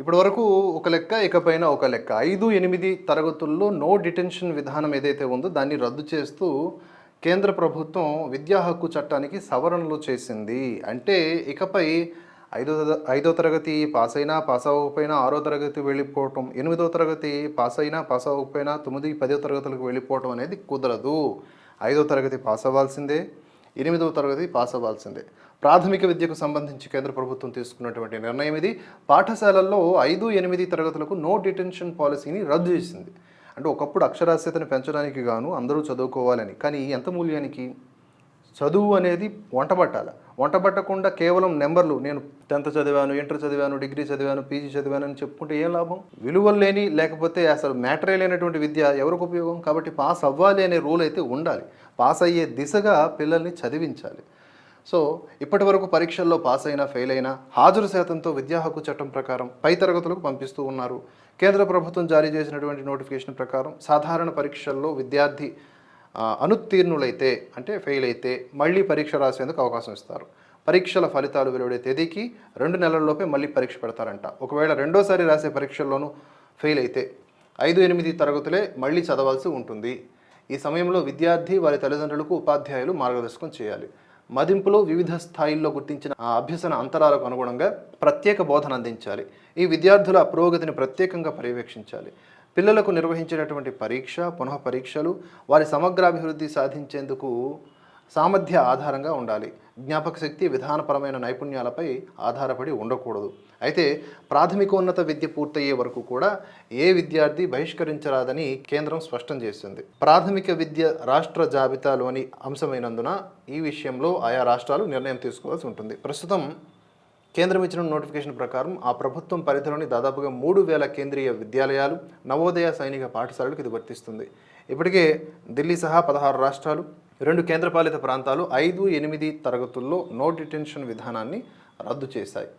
ఇప్పటి వరకు ఒక లెక్క ఇకపైన ఒక లెక్క. ఐదు ఎనిమిది తరగతుల్లో నో డిటెన్షన్ విధానం ఏదైతే ఉందో దాన్ని రద్దు చేస్తూ కేంద్ర ప్రభుత్వం విద్యా హక్కు చట్టానికి సవరణలు చేసింది. అంటే ఇకపై ఐదో ఐదో తరగతి పాస్ అయినా పాస్ అవ్వకపోయినా ఆరో తరగతి వెళ్ళిపోవటం ఎనిమిదో తరగతి పాస్ అయినా పాస్ అవ్వకపోయినా తొమ్మిది పదో తరగతులకు వెళ్ళిపోవటం అనేది కుదరదు. ఐదో తరగతి పాస్ అవ్వాల్సిందే ఎనిమిదవ తరగతి పాస్ అవ్వాల్సిందే. ప్రాథమిక విద్యకు సంబంధించి కేంద్ర ప్రభుత్వం తీసుకున్నటువంటి నిర్ణయం ఇది. పాఠశాలల్లో ఐదు ఎనిమిది తరగతులకు నో డిటెన్షన్ పాలసీని రద్దు చేసింది. అంటే ఒకప్పుడు అక్షరాస్యతను పెంచడానికి గాను అందరూ చదువుకోవాలని. కానీ ఎంత మూల్యానికి? చదువు అనేది వంట పట్టాలి వంట పట్టకుండా కేవలం నెంబర్లు నేను టెన్త్ చదివాను ఇంటర్ చదివాను డిగ్రీ చదివాను పీజీ చదివాను అని చెప్పుకుంటే ఏం లాభం? విలువలు లేని లేకపోతే అసలు మ్యాటరే లేనటువంటి విద్య ఎవరికి ఉపయోగం? కాబట్టి పాస్ అవ్వాలి అనే రూల్ అయితే ఉండాలి. పాస్ అయ్యే దిశగా పిల్లల్ని చదివించాలి. సో ఇప్పటి వరకు పరీక్షల్లో పాస్ అయినా ఫెయిల్ అయినా హాజరు శాతంతో విద్యా హక్కు చట్టం ప్రకారం పై తరగతులకు పంపిస్తూ ఉన్నారు. కేంద్ర ప్రభుత్వం జారీ చేసినటువంటి నోటిఫికేషన్ ప్రకారం సాధారణ పరీక్షల్లో విద్యార్థి అనుత్తీర్ణులైతే అంటే ఫెయిల్ అయితే మళ్ళీ పరీక్ష రాసేందుకు అవకాశం ఇస్తారు. పరీక్షల ఫలితాలు వెలువడే తేదీకి రెండు నెలల్లోపే మళ్ళీ పరీక్ష పెడతారంట. ఒకవేళ రెండోసారి రాసే పరీక్షల్లోనూ ఫెయిల్ అయితే ఐదు ఎనిమిది తరగతులే మళ్ళీ చదవాల్సి ఉంటుంది. ఈ సమయంలో విద్యార్థి వారి తల్లిదండ్రులకు ఉపాధ్యాయులు మార్గదర్శకం చేయాలి. మదింపులో వివిధ స్థాయిల్లో గుర్తించిన ఆ అభ్యసన అంతరాలకు అనుగుణంగా ప్రత్యేక బోధన అందించాలి. ఈ విద్యార్థుల పురోగతిని ప్రత్యేకంగా పర్యవేక్షించాలి. పిల్లలకు నిర్వహించేటటువంటి పరీక్ష పునః పరీక్షలు వారి సమగ్రాభివృద్ధి సాధించేందుకు సామర్థ్య ఆధారంగా ఉండాలి. జ్ఞాపక శక్తి విధానపరమైన నైపుణ్యాలపై ఆధారపడి ఉండకూడదు. అయితే ప్రాథమికోన్నత విద్య పూర్తయ్యే వరకు కూడా ఏ విద్యార్థి బహిష్కరించరాదని కేంద్రం స్పష్టం చేసింది. ప్రాథమిక విద్య రాష్ట్ర జాబితాలోని అంశమైనందున ఈ విషయంలో ఆయా రాష్ట్రాలు నిర్ణయం తీసుకోవాల్సి ఉంటుంది. ప్రస్తుతం కేంద్రం ఇచ్చిన నోటిఫికేషన్ ప్రకారం ఆ ప్రభుత్వం పరిధిలోని దాదాపుగా మూడు వేల కేంద్రీయ విద్యాలయాలు నవోదయ సైనిక పాఠశాలలకు ఇది వర్తిస్తుంది. ఇప్పటికే ఢిల్లీ సహా పదహారు రాష్ట్రాలు రెండు కేంద్రపాలిత ప్రాంతాలు ఐదు ఎనిమిది తరగతుల్లో నో డిటెన్షన్ విధానాన్ని రద్దు చేశాయి.